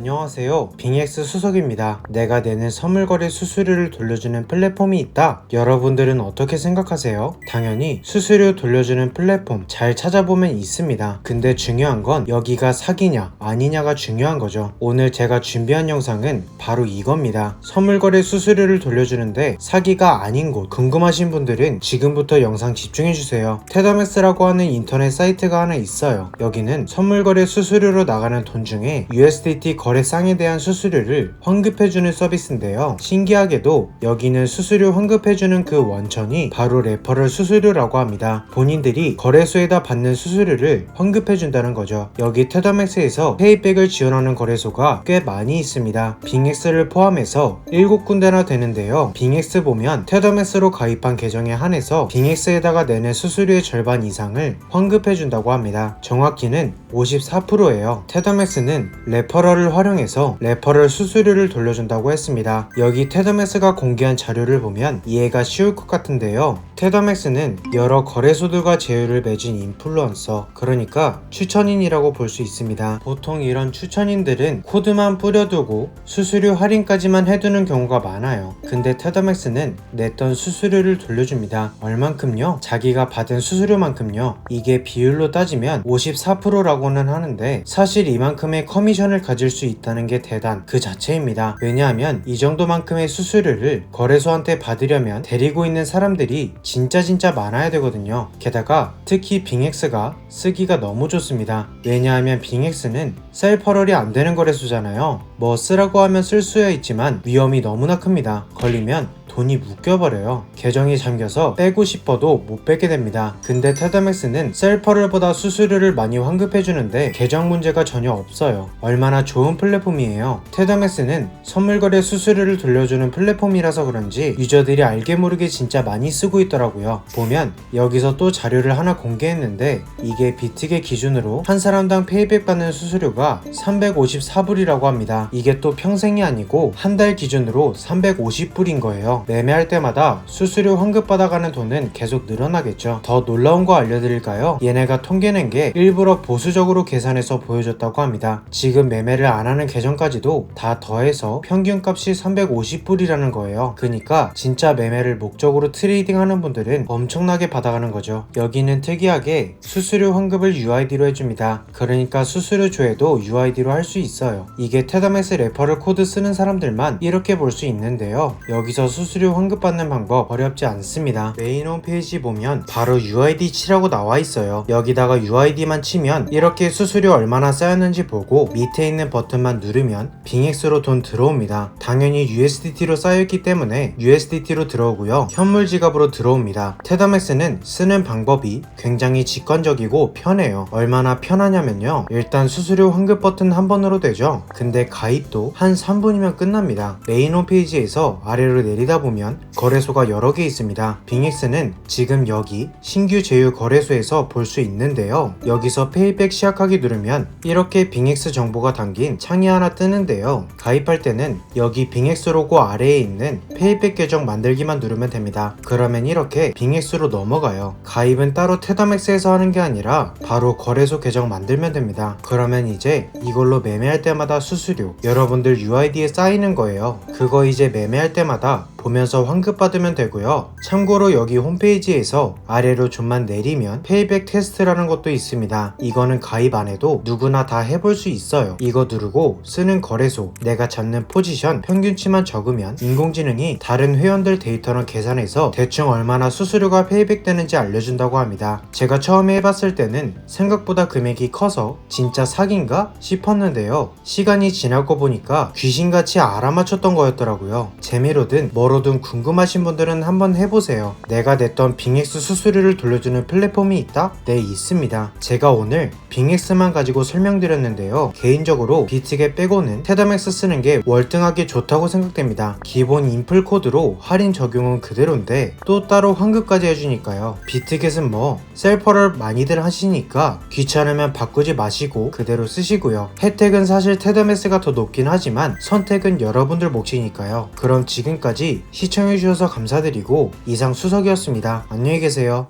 안녕하세요. 빙엑스 수석입니다. 내가 내는 선물거래 수수료를 돌려주는 플랫폼이 있다. 여러분들은 어떻게 생각하세요? 당연히 수수료 돌려주는 플랫폼 잘 찾아보면 있습니다. 근데 중요한 건 여기가 사기냐 아니냐가 중요한 거죠. 오늘 제가 준비한 영상은 바로 이겁니다. 선물거래 수수료를 돌려주는데 사기가 아닌 곳 궁금하신 분들은 지금부터 영상 집중해주세요. 테더맥스라고 하는 인터넷 사이트가 하나 있어요. 여기는 선물거래 수수료로 나가는 돈 중에 USDT 거래 상에 대한 수수료를 환급해주는 서비스인데요. 신기하게도 여기는 수수료 환급해주는 그 원천이 바로 레퍼럴 수수료라고 합니다. 본인들이 거래소에다 받는 수수료를 환급해준다는 거죠. 여기 테더맥스에서 페이백을 지원하는 거래소가 꽤 많이 있습니다. 빙엑스를 포함해서 7군데나 되는데요. 빙엑스 보면 테더맥스로 가입한 계정에 한해서 빙엑스에다가 내는 수수료의 절반 이상을 환급해준다고 합니다. 정확히는 54%예요. 테더맥스는 레퍼럴을 활용해서 레퍼럴 수수료를 돌려준다고 했습니다. 여기 테더맥스가 공개한 자료를 보면 이해가 쉬울 것 같은데요. 테더맥스는 여러 거래소들과 제휴를 맺은 인플루언서, 그러니까 추천인이라고 볼 수 있습니다. 보통 이런 추천인들은 코드만 뿌려두고 수수료 할인까지만 해두는 경우가 많아요. 근데 테더맥스는 냈던 수수료를 돌려줍니다. 얼만큼요? 자기가 받은 수수료만큼요. 이게 비율로 따지면 54%라고는 하는데 사실 이만큼의 커미션을 가질 수 있다는 게 대단 그 자체입니다. 왜냐하면 이 정도만큼의 수수료를 거래소한테 받으려면 데리고 있는 사람들이 진짜 진짜 많아야 되거든요. 게다가 특히 빙엑스가 쓰기가 너무 좋습니다. 왜냐하면 빙엑스는 셀퍼럴이 안 되는 거래소잖아요. 뭐 쓰라고 하면 쓸 수야 있지만 위험이 너무나 큽니다. 걸리면 돈이 묶여버려요. 계정이 잠겨서 빼고 싶어도 못 빼게 됩니다. 근데 테더맥스는 셀퍼럴보다 수수료를 많이 환급해주는데 계정 문제가 전혀 없어요. 얼마나 좋은 플랫폼이에요. 테더맥스는 선물거래 수수료를 돌려주는 플랫폼이라서 그런지 유저들이 알게 모르게 진짜 많이 쓰고 있더라고요. 보면 여기서 또 자료를 하나 공개했는데 이게 비트게 기준으로 한 사람당 페이백 받는 수수료가 354불이라고 합니다. 이게 또 평생이 아니고 한 달 기준으로 350불인 거예요. 매매할 때마다 수수료 환급받아가는 돈은 계속 늘어나겠죠. 더 놀라운 거 알려드릴까요? 얘네가 통계낸 게 일부러 보수적으로 계산해서 보여줬다고 합니다. 지금 매매를 안 하는 계정까지도 다 더해서 평균값이 350불이라는 거예요. 그니까 진짜 매매를 목적으로 트레이딩 하는 분들은 엄청나게 받아가는 거죠. 여기는 특이하게 수수료 환급을 UID로 해줍니다. 그러니까 수수료 조회도 UID로 할 수 있어요. 이게 테더맥스 레퍼럴 코드 쓰는 사람들만 이렇게 볼 수 있는데요. 여기서 수수료 환급받는 방법 어렵지 않습니다. 메인 홈페이지 보면 바로 UID 치라고 나와 있어요. 여기다가 UID만 치면 이렇게 수수료 얼마나 쌓였는지 보고 밑에 있는 버튼만 누르면 빙엑스로 돈 들어옵니다. 당연히 USDT로 쌓여있기 때문에 USDT로 들어오고요. 현물 지갑으로 들어옵니다. 테더맥스는 쓰는 방법이 굉장히 직관적이고 편해요. 얼마나 편하냐면요. 일단 수수료 환급 버튼 한 번으로 되죠. 근데 가입도 한 3분이면 끝납니다. 메인 홈페이지에서 아래로 내리다 보면 거래소가 여러 개 있습니다. 빙엑스는 지금 여기 신규 제휴 거래소에서 볼 수 있는데요. 여기서 페이백 시작하기 누르면 이렇게 빙엑스 정보가 담긴 창이 하나 뜨는데요. 가입할 때는 여기 빙엑스 로고 아래에 있는 페이백 계정 만들기만 누르면 됩니다. 그러면 이렇게 빙엑스로 넘어가요. 가입은 따로 테더맥스에서 하는 게 아니라 바로 거래소 계정 만들면 됩니다. 그러면 이제 이걸로 매매할 때마다 수수료 여러분들 UID에 쌓이는 거예요. 그거 이제 매매할 때마다 보면서 환급받으면 되고요. 참고로 여기 홈페이지에서 아래로 좀만 내리면 페이백 테스트라는 것도 있습니다. 이거는 가입 안 해도 누구나 다 해볼 수 있어요. 이거 누르고 쓰는 거래소, 내가 잡는 포지션, 평균치만 적으면 인공지능이 다른 회원들 데이터랑 계산해서 대충 얼마나 수수료가 페이백 되는지 알려준다고 합니다. 제가 처음에 해봤을 때는 생각보다 금액이 커서 진짜 사기인가 싶었는데요. 시간이 지나고 보니까 귀신같이 알아맞혔던 거였더라고요. 재미로든 뭐 로든 궁금하신 분들은 한번 해보세요. 내가 냈던 빙엑스 수수료를 돌려주는 플랫폼이 있다? 네, 있습니다. 제가 오늘 빙엑스만 가지고 설명드렸는데요. 개인적으로 비트게 빼고는 테더맥스 쓰는 게 월등하게 좋다고 생각됩니다. 기본 인플 코드로 할인 적용은 그대로인데 또 따로 환급까지 해주니까요. 비트겟은 뭐 셀퍼를 많이들 하시니까 귀찮으면 바꾸지 마시고 그대로 쓰시고요. 혜택은 사실 테더맥스가 더 높긴 하지만 선택은 여러분들 몫이니까요. 그럼 지금까지 시청해주셔서 감사드리고 이상 수석이었습니다. 안녕히 계세요.